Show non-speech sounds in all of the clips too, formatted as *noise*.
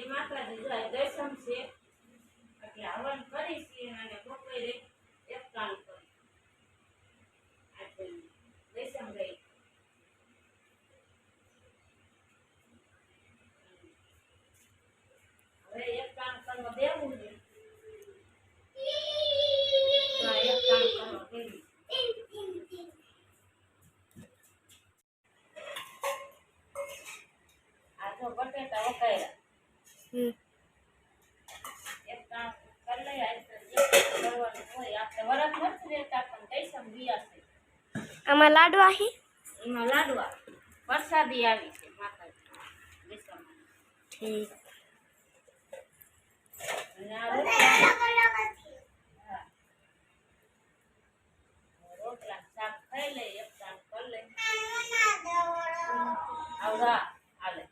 જય માતાજી જાય દર્શન છે, એટલે હવન કરી છીએ અને બપોરે એક કામ કરી. દર્શન ગઈ હવે એક કામ કરવા બેવું છે તો આ એક કામ કરવા બેવી આ તો બટેટા વકાયા હમ. એક કામ કરી લઈએ આજ તો જે કરવાનું હોય આપણે વરસ નથી રહેતા પણ કૈસમ બિયા છે આમાં લાડવા હે એમાં લાડવા વરસાદી આવી છે માતાજી બેસવામાં. ઠીક અને આ રોટલા હા. રોટલા શાક ખાઈ લે એક કામ કરી લે આવડા હાલે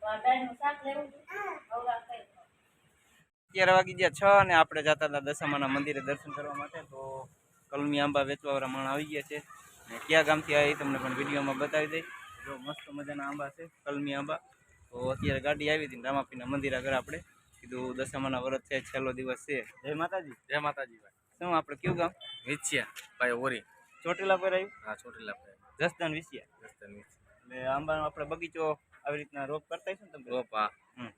તો આ દાળનું શાક લેવું છે? આવડા ખાઈ લો. અત્યારે વાગી ગયા છ અને આપણે જતા હતા દશામાના મંદિરે દર્શન કરવા માટે. તો કલમી આંબા વેચવાવાળા માણ આવી ગયા છે. અને કયા ગામથી આવી તમને પણ વિડીયોમાં બતાવી દઈ જો મસ્ત મજાના આંબા છે કલમી આંબા. તો અત્યારે ગાડી આવી હતી રામાપીના મંદિર આગળ આપણે. કીધું દશામાના વ્રત છે છેલ્લો દિવસ છે. જય માતાજી. જય માતાજી ભાઈ. શું આપણે કયું ગામ? વિછ્યા ભાઈ ઓરી. ચોટીલા પર આવ્યું? હા ચોટીલા ભાઈ જસદાન વિસિયા રસ્તા એટલે આંબાનો આપણે બગીચો આવી રીતના રોપ કરતા હશું ને તમે? રોપ હા.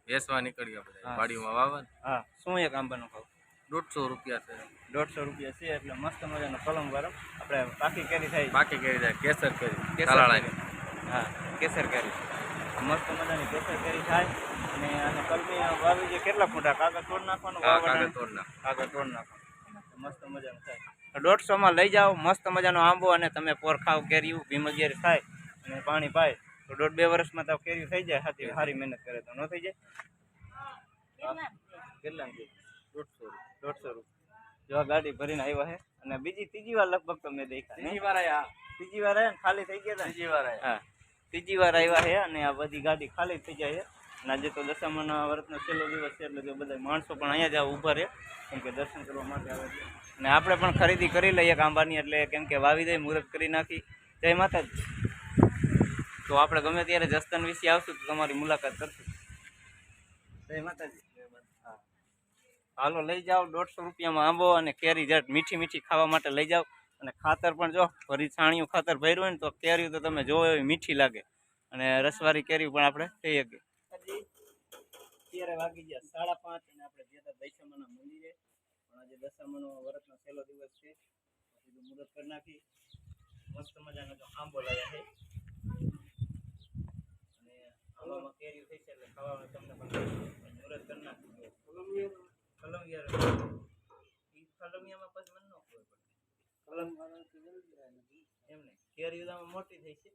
વેસવા નીકળી આપણે હા. વાડીમાં વાવન હા. શું એક આંબાનો ભાવ? દોઢસો રૂપિયા છે. દોઢસો રૂપિયા છે એટલે મસ્ત મજાનો કલમ વાળો આપણે પાકી કેરી થાય. બાકી કેરી થાય. કેસર કેરી. કેસર તાલાળાની હા કેસર કેરી. મસ્ત મજાની કેસર કેરી થાય. અને આને કલમી વાવી છે કેટલા ફૂટા? કાગળ તોડ નાખવાનું કાગળ તોડ નાખ. કાગળ તોડ નાખવાનું. મસ્ત મજાનું થાય. દોઢસો માં લઈ જાઓ. મસ્ત મજાનો આંબો અને તમે પોર ખાવ કેરીયું ભીમ થાય અને પાણી પાય. તો દોઢ બે વર્ષમાં તો કેરી થઈ જાય સાચી સારી મહેનત કરે તો ન થઈ જાય. કેટલા દોઢસો દોઢસો રૂપિયા જો આ ગાડી ભરીને આવ્યા છે અને બીજી ત્રીજી વાર લગભગ તમે દેખા નહીં? ત્રીજી વાર આયા. ત્રીજી વાર આવ્યા ખાલી થઈ ગયા તા? ત્રીજી વાર આયા. હા. ત્રીજી વાર આવ્યા છે અને આ બધી ગાડી ખાલી થઈ જાય છે અને આજે તો દશામાના વ્રતનો છેલ્લો દિવસ છે એટલે જો બધા માણસો પણ અહીંયા જ ઊભા રહે કેમ કે દર્શન કરવા માટે આવે છે. અને આપણે પણ ખરીદી કરી લઈએ આંબાની એટલે કેમ કે વાવી દઈ મુહૂર્ત કરી નાખી. જય માતાજી. તો આપણે ગમે ત્યારે જસ્તન વિશે આવશું તો તમારી મુલાકાત કરશું. જય માતાજી. હા. હાલો લઈ જાઓ દોઢસો રૂપિયામાં આંબો અને કેરી જટ મીઠી મીઠી ખાવા માટે લઈ જાઓ. અને ખાતર પણ જો ફરી છાણિયું ખાતર ભર્યું હોય ને તો કેરી તો તમે જોવો એવી મીઠી લાગે. અને રસવારી કેરી પણ આપણે થઈ શકીએ. અત્યારે વાગી ગયા સાડા પાંચ અને આપણે ગયા હતા દશામાના મંદિરે પણ આજે દશામાનો વ્રતનો છેલ્લો દિવસ છે. પછી મુહૂર્ત કરી નાખી. મસ્ત મજાનો જો આંબો લાવ્યા છે. અને આંબામાં થઈ છે એટલે ખાવાનું તમને પણ મુહૂર્ત કરી નાખી કલમિયા ઈ કલમિયામાં પછી ન ખબર પડે. એમને કેરીઓ તો મોટી થઈ છે.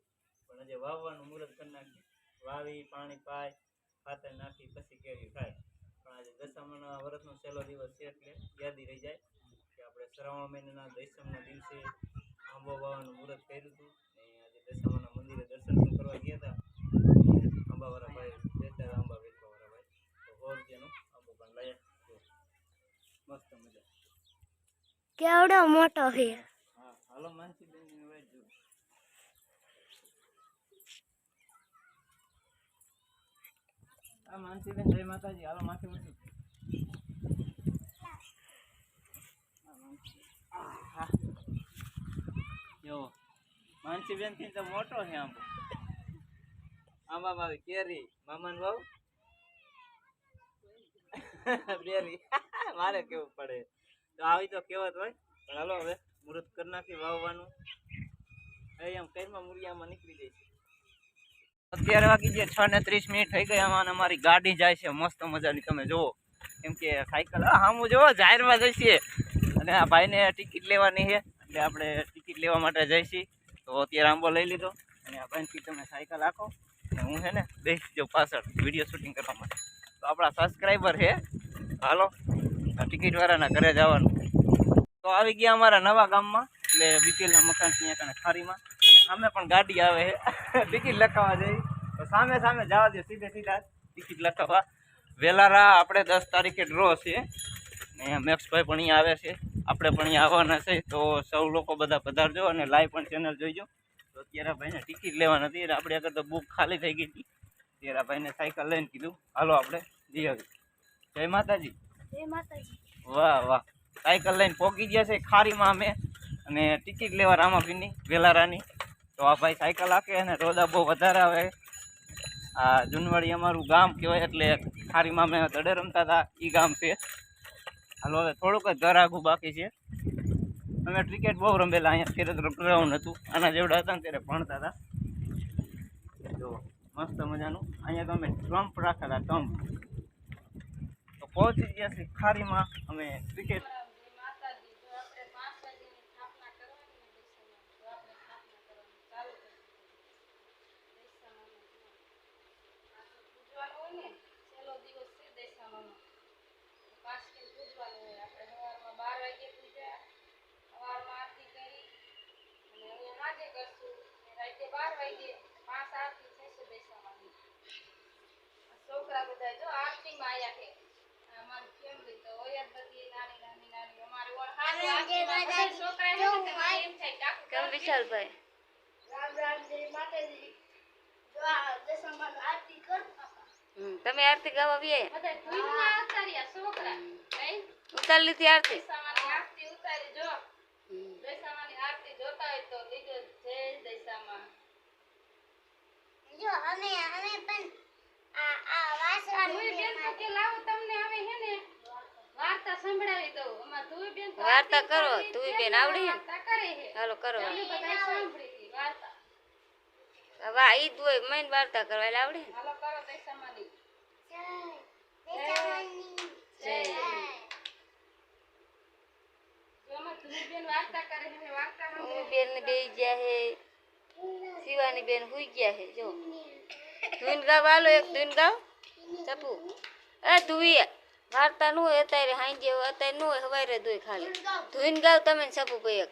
પણ હજી વાવવાનું મુહૂર્ત કરી નાખી વાવી, પાણી પાય, ખાતર નાખી, પછી કેરી થાય પણ આજે દશામાના વર્ષનો છેલ્લો દિવસ છે એટલે યાદી રહી જાય કે આપણે શ્રાવણ મહિનાના દશમના દિવસે આંબો વાવવાનું મુહૂર્ત કર્યું હતું. ને આજે દશામાના મંદિરે દર્શન કરવા ગયા હતા. આંબાવાળા ભાઈ આંબા વેચવાવાળા ભાઈ તો સો રૂપિયાનો આંબો પણ લાયા મસ્ત મજા. કેવડો મોટો છે? હા હાલો માનસી બેનની વાત જો આ માનસી બેન જય માતાજી. હાલો માથે ઉઠી માનસી બેનથી તો મોટો છે આંબો. આંબા આવી કેરી, મામાન વાવ બેરી. *laughs* મારે કેવું પડે? તો આવી તો કહેવત હોય, પણ હાલો હવે, મુહૂર્ત કરી નાખી વાવવાનું. એ આમ કઈમાં મૂળિયામાં નીકળી જાય છે અત્યારે વાગી ગયા છ ને ત્રીસ મિનિટ થઈ ગઈ આમાં અમારી ગાડી જાય છે. મસ્ત મજાની. તમે જુઓ. કેમ કે સાયકલ સામું જુઓ, જાહેરમાં જઈશીએ અને આ ભાઈને ટિકિટ લેવાની છે. એટલે આપણે ટિકિટ લેવા માટે જઈશી. તો અત્યારે આંબો લઈ લીધો. અને આ ભાઈથી તમે સાયકલ રાખો હું છે ને બેસી જાઉં પાછળ વીડિયો શૂટિંગ કરવા માટે. તો આપણા સબસ્ક્રાઈબર છે. હાલો ટિકિટવાળાના ટિકિટ વાળાના ઘરે જવાનું. તો આવી ગયા અમારા નવા ગામમાં, એટલે બીપીએલના મકાન ત્યાં કણે ખારીમાં. અને સામે પણ ગાડી આવે છે. ટિકિટ લખાવવા જઈ. તો સામે સામે જવા દે, સીધે સીધા ટિકિટ લખાવવા વેલારા આપણે દસ તારીખે ડ્રો છે. ને મેક્સભાઈ પણ અહીંયા આવે છે. આપણે પણ અહીંયા આવવાના છે. તો સૌ લોકો બધા પધારજો અને લાઈવ પણ ચેનલ જોઈજો. તો અત્યારે ભાઈને ટિકિટ લેવાની હતી. એટલે આપણે આગળ તો બુક ખાલી થઈ ગઈ હતી. ત્યારે ભાઈને સાયકલ લઈને કીધું હાલો આપણે જઈ આવી જય માતાજી. જય માતાજી. વાહ વાહ. સાયકલ લઈને પહોંચી ગયા છે ખારીમાં અમે. અને ટિકિટ લેવા રામાપીની વેલારાની. તો આ ભાઈ સાયકલ હાકે અને રોદા બહુ વધારે આવે. આ જુનવાડી અમારું ગામ કહેવાય એટલે ખારીમાં અમે દડે રમતા હતા. એ ગામ છે. હાલો હવે થોડુંક જ ઘર આઘું બાકી છે. અમે ક્રિકેટ બહુ રમેલા અહીંયા. ખેરત ગ્રાઉન્ડ હતું આના જેવડા હતા ને ત્યારે ભણતા હતા. જો, મસ્ત મજાનું. અહીંયા તો અમે ટ્રમ્પ રાખતા હતા ટ્રમ્પ. તો પહોંચી ગયા છે ખારીમાં. અમે ક્રિકેટ માતાજી જો આપણે પાંચ વાગ્યાની સ્થાપના કરવાની ને દશામાં તો આપણે સ્થાપના કરવાની ચાલુ કરી દશામાં પૂજવાનું હોય ને છેલ્લો દિવસ છે દશામાનો પાંચ દિન પૂજવાનું હોય આપણે સવારમાં બાર વાગે પૂજા સવારમાં આરતી કરી અને અહીંયા સાંજે કરશું ને રાતે બાર વાગે પાંચ આરતી થશે દશામાની છોકરા બધા જો આરતીમાં આયા છે અમારી ફેમિલી તો હોય જ બધી નાની નાની નાની અમારે ઓળ હારું આરતીમાં બધા છોકરા છે ને તેમાં એમ થાય કે આખું કેમ ઘર વિશાલભાઈ? રામ રામ જય માતાજી જો આ દશામાનું આરતી કર હમ, તમે આરતી ગાવા આવ્યા બધા ધૂનમાં ઉતાર્યા છોકરા. નહીં ઉતારી લીધી આરતી? દશામાની આરતી ઉતારી જો. દશામાની આરતી જોતા હોય તો લીધો જય દશામાં. જો અમે અમે પણ આ આ વાસણ ધુઈ બેન કે લાવો તમને હવે હે ને? વાર્તા સંભળાવી દઉં. અમાર ધુઈ બેન વાર્તા કરો, તું બેન આવડી વાર્તા કરે હે. હાલો કરો. વાહ બધાય સાંભળી વાર્તા. હવે ઈદ હોય મેન વાર્તા કરવા એટલે આવડે હાલો કરો દશામાની. જય દશામાની જય. જય જો અમાર ધુઈ બેન વાર્તા કરે સાંભળે બેન ને બે ગયા હે. શિવાની બેન હુઈ ગયા હે, જો. ધૂન ગાવ આલો એક ધૂન ગાવ ચપુ. એ ધુઈ, વાર્તા નું હોય અત્યારે, હાંજે અત્યારે નું હોય, હવારે દોય ખાલી. ધૂન ગાવ તમે ચપુ ભાઈ એક.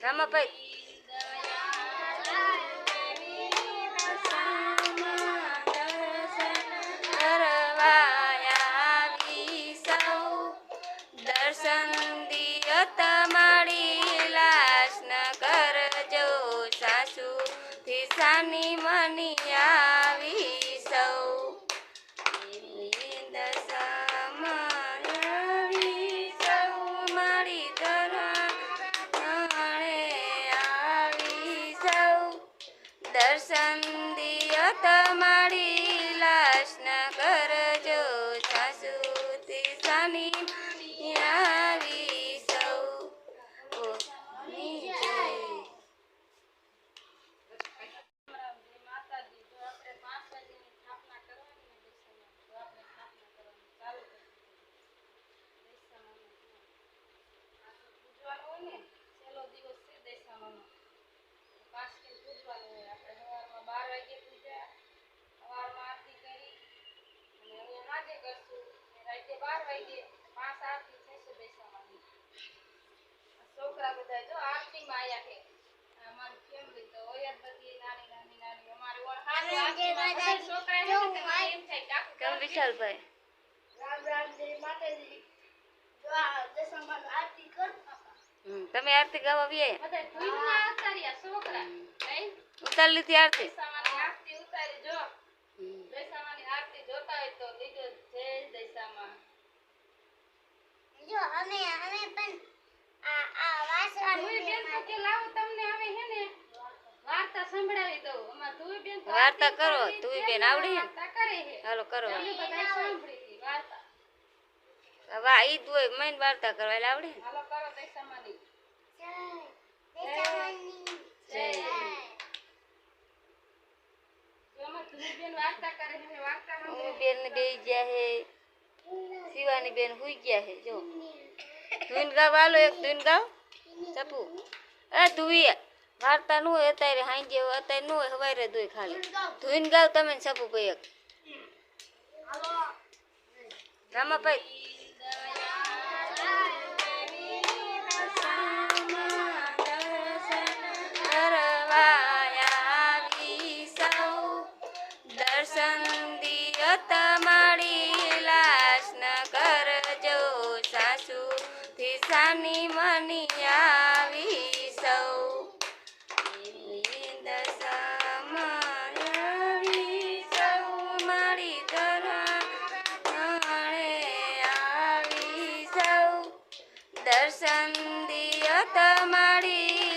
રામાભાઈ. ને છેલ્લો દિવસ છે દશામાનો પાંચ દિન પૂજવાનું હોય આપણે સવારમાં બાર વાગે પૂજા સવારમાં આરતી કરી અને અહીંયા સાંજે કરશું. ને રાતે બાર વાગે પાંચ આરતી થશે દશામાની છોકરા બધા જો આરતીમાં આયા છે. અમારી ફેમિલી તો હોય જ બધી નાની નાની નાની અમારે ઓળ હારું આરતીમાં બધા છોકરા છે ને તેમાં એમ થાય કે આખું કેમ ઘર વિશાલભાઈ? રામ રામ જય માતાજી. જો આ દશામાનું આરતી કર હમ, તમે આરતી ગાવા આવ્યા ઉતારી લીધી આરતી? દશામાની આરતી ઉતારી જો. દશામાની આરતી જોતા હોય તો લીધો જય દશામાં જો અમે અમે પણ આ આ વાસણ ધુઈ બેન તો કે લાવો તમને હવે હે ને. વાર્તા સંભળાવી દઉં. અમાર ધુઈ બેન વાર્તા કરો, કરતી બેન આવડી હાલો કરો અમે બધાય સાંભળી હતી વાર્તા હવે ઈ ઈદ હોય મેન વાર્તા કરવા એટલે આવડે હાલો કરો દશામાની. જય દશામાની. જય. ધુઈ બેન વાર્તા કરે છે વાર્તા હું સાંભળે બેન ને બે ગયા હે શિવાની બેન હુઈ ગયા હે જો. ધૂન ગાવ આલો એક ધૂન ગાવ ચપુ. એ ધુઈ વાર્તા નું હોય અત્યારે હાંજે અત્યારે નું હોય હવારે દોય ખાલી. ધૂન ગાવ તમે ચપુ ભાઈ એક. રામાભાઈ Yeah. તમારી